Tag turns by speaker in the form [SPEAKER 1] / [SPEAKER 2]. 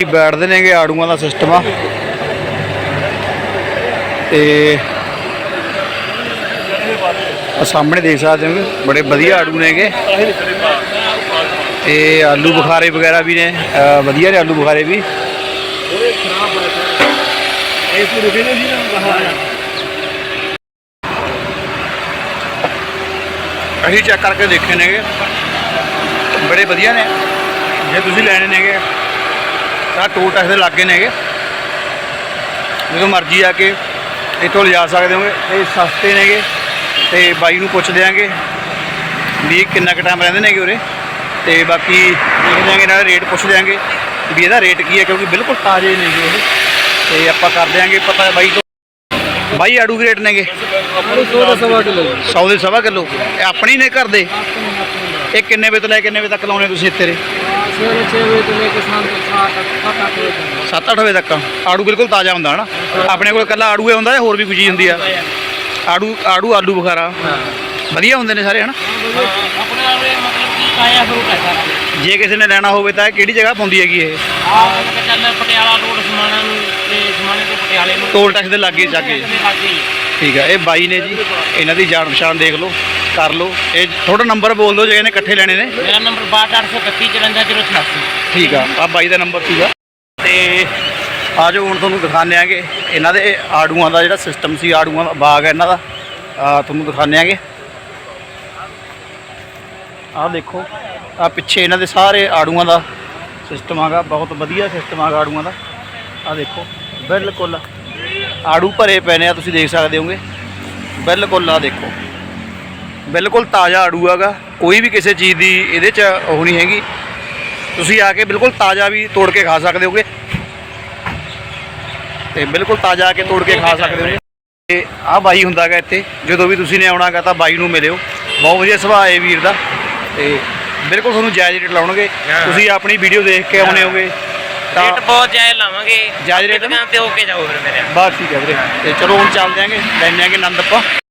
[SPEAKER 1] ਬੈਠਦੇ ਨੇਗੇ ਆੜੂਆਂ ਦਾ ਸਿਸਟਮ ਆ। ਤੇ ਆਹ ਸਾਹਮਣੇ ਦੇਖ ਸਕਦੇ ਹੋ ਬੜੇ ਵਧੀਆ ਆੜੂ ਨੇਗੇ। ਤੇ ਆਲੂ ਬੁਖਾਰੇ ਵਗੈਰਾ ਵੀ ਨੇ। ਵਧੀਆ ਨੇ ਆਲੂ ਬੁਖਾਰੇ ਵੀ। ਅਸੀਂ ਚੈੱਕ ਕਰਕੇ ਦੇਖੇ ਨੇਗੇ। ਬੜੇ ਵਧੀਆ ਨੇ। ਜੇ ਤੁਸੀਂ ਲੈਣੇ ਨੇਗੇ ਤਾਂ ਟੋਲ ਟੈਕਸ ਦੇ ਲਾਗੇ ਨੇਗੇ। ਜਦੋਂ ਮਰਜ਼ੀ ਆ ਕੇ ਇੱਥੋਂ ਲਿਜਾ ਸਕਦੇ ਹੋਗੇ। ਇਹ ਸਸਤੇ ਨੇਗੇ ਤੇ ਬਾਈ ਨੂੰ ਪੁੱਛ ਦਿਆਂਗੇ ਵੀ ਕਿੰਨਾ ਕੁ ਟਾਈਮ ਰਹਿੰਦੇ ਨੇਗੇ ਉਰੇ। ਤੇ ਬਾਕੀ ਦੇਖ ਦਿਆਂਗੇ ਨਾਲ ਰੇਟ ਪੁੱਛ ਦਿਆਂਗੇ ਵੀ ਇਹਦਾ ਰੇਟ ਕੀ ਹੈ ਕਿਉਂਕਿ ਬਿਲਕੁਲ ਤਾਜ਼ੇ ਨੇਗੇ ਇਹ ਤੇ ਆਪਾਂ ਕਰ ਦਿਆਂਗੇ ਪਤਾ ਬਾਈ ਤੋਂ। ਬਾਈ ਆੜੂ ਰੇਟ ਨੇਗੇ?
[SPEAKER 2] ਸੌ ਦਾ ਸਵਾ ਕਿਲੋ।
[SPEAKER 1] 100 ਦੇ ਸਵਾ ਕਿਲੋ। ਇਹ ਆਪਣੀ ਨੇ ਘਰ ਦੇ? ਇਹ ਕਿੰਨੇ ਵਜੇ ਤੋਂ ਲੈ ਕੇ ਕਿੰਨੇ ਵਜੇ ਤੱਕ ਲਾਉਣੇ ਤੁਸੀਂ ਇੱਥੇ ਦੇ?
[SPEAKER 2] ਸਵੇਰੇ 6 ਵਜੇ ਤੋਂ ਲੈ ਕੇ ਸ਼ਾਮ ਤੱਕ 7 8 ਵਜੇ ਤੱਕ।
[SPEAKER 1] 7-8 ਵਜੇ ਤੱਕ। ਆੜੂ ਬਿਲਕੁਲ ਤਾਜ਼ਾ ਹੁੰਦਾ ਹਨਾ? ਆਪਣੇ ਕੋਲ ਕੱਲਾ ਆੜੂ ਹੀ ਹੁੰਦਾ ਜਾਂ ਹੋਰ ਵੀ ਚੀਜ਼ ਹੁੰਦੀ ਆ? ਆੜੂ ਆੜੂ ਆਲੂ ਬੁਖਾਰਾ। ਵਧੀਆ ਹੁੰਦੇ ਨੇ ਸਾਰੇ ਹਨਾ?
[SPEAKER 2] ਆਪਣੇ ਵਾਲੇ ਮਤਲਬ ਕੀ ਕਾਇਆ ਫਰੂਟ ਹੈ ਸਾਰਾ
[SPEAKER 1] ਜੇ ਕਿਸੇ ਨੇ ਲੈਣਾ ਹੋਵੇ ਤਾਂ ਕਿਹੜੀ ਜਗ੍ਹਾ ਪਾਉਂਦੀ ਹੈਗੀ ਇਹ?
[SPEAKER 2] ਆ ਮੈਂ ਚੱਲਦਾ ਪਟਿਆਲਾ ਰੋਡ ਸਮਾਣਾ ਨੂੰ ਤੇ ਸਮਾਣੇ ਤੋਂ ਪਟਿਆਲੇ ਨੂੰ।
[SPEAKER 1] ਟੋਲ ਟੈਕਸ ਦੇ ਲਾਗੇ ਜਾ ਕੇ ਠੀਕ ਆ ਇਹ ਬਾਈ ਨੇ ਜੀ ਇਹਨਾਂ ਦੀ ਜਾਣ ਪਛਾਣ ਦੇਖ ਲਓ ਕਰ ਲਓ। ਇਹ ਥੋੜਾ ਨੰਬਰ ਬੋਲ ਦਿਓ ਜੇ ਇਹਨੇ ਇਕੱਠੇ ਲੈਣੇ ਨੇ।
[SPEAKER 2] ਮੇਰਾ ਨੰਬਰ 6283545088
[SPEAKER 1] ਠੀਕ ਆ ਆ ਬਾਈ ਦਾ ਨੰਬਰ ਸੀਗਾ। ਤੇ ਆਜੋ ਹੁਣ ਤੁਹਾਨੂੰ ਦਿਖਾਉਂਦੇ ਆਂਗੇ। ਇਹਨਾਂ ਦੇ ਆੜੂਆਂ ਦਾ ਜਿਹੜਾ ਸਿਸਟਮ ਸੀ ਆੜੂਆਂ ਦਾ ਬਾਗ ਹੈ ਇਹਨਾਂ ਦਾ। ਆ ਤੁਹਾਨੂੰ ਦਿਖਾਉਂਦੇ ਆਂਗੇ। ਆਹ ਦੇਖੋ ਆ ਪਿੱਛੇ ਇਹਨਾਂ ਦੇ ਸਾਰੇ ਆੜੂਆਂ ਦਾ ਸਿਸਟਮ ਆਗਾ ਬਹੁਤ ਵਧੀਆ ਸਿਸਟਮ ਆਗਾ ਆੜੂਆਂ ਦਾ। ਆ ਦੇਖੋ ਬਿਲਕੁਲ ਆੜੂ ਭਰੇ ਪਏ ਨੇ ਆ ਤੁਸੀਂ ਦੇਖ ਸਕਦੇ ਹੋਗੇ। ਬਿਲਕੁਲ ਆ ਦੇਖੋ। ਬਿਲਕੁਲ ਤਾਜ਼ਾ ਆੜੂ ਆਗਾ ਕੋਈ ਵੀ ਕਿਸੇ ਚੀਜ਼ ਦੀ ਇਹਦੇ 'ਚ ਉਹ ਨਹੀਂ ਹੈਗੀ। ਤੁਸੀਂ ਆ ਕੇ ਬਿਲਕੁਲ ਤਾਜ਼ਾ ਵੀ ਤੋੜ ਕੇ ਖਾ ਸਕਦੇ ਹੋਗੇ। ਤੇ ਬਿਲਕੁਲ ਤਾਜ਼ਾ ਆ ਕੇ ਤੋੜ ਕੇ ਖਾ ਸਕਦੇ ਹੋਗੇ। ਤੇ ਆਹ ਬਾਈ ਹੁੰਦਾਗਾ ਇੱਥੇ। ਜਦੋਂ ਵੀ ਤੁਸੀਂ ਨੇ ਆਉਣਾਗਾ ਤਾਂ ਬਾਈ ਨੂੰ ਮਿਲਿਓ। ਬਹੁਤ ਵਧੀਆ ਸੁਭਾਅ ਹੈ ਵੀਰ ਦਾ। ਤੇ ਬਿਲਕੁਲ ਤੁਹਾਨੂੰ ਜਾਇਜ਼ ਰੇਟ ਲਾਉਣਗੇ। ਤੁਸੀਂ ਆਪਣੀ ਵੀਡੀਓ ਦੇਖ ਕੇ ਆਉਣੇ ਹੋਗੇ। ਤਾਂ
[SPEAKER 2] ਰੇਟ ਬਹੁਤ ਜਾਇਜ਼ ਲਾਵਾਂਗੇ।
[SPEAKER 1] ਜਾਇਜ਼ ਰੇਟ
[SPEAKER 2] ਦੁਕਾਨ ਤੇ ਹੋ ਕੇ ਜਾਓ ਫਿਰ ਮੇਰੇ।
[SPEAKER 1] ਬਸ ਠੀਕ ਹੈ ਵੀਰੇ। ਤੇ ਚਲੋ ਹੁਣ ਚੱਲਦੇ ਆਂਗੇ। ਲੈਣੇ ਆਂਗੇ ਆਨੰਦ ਆਪਾਂ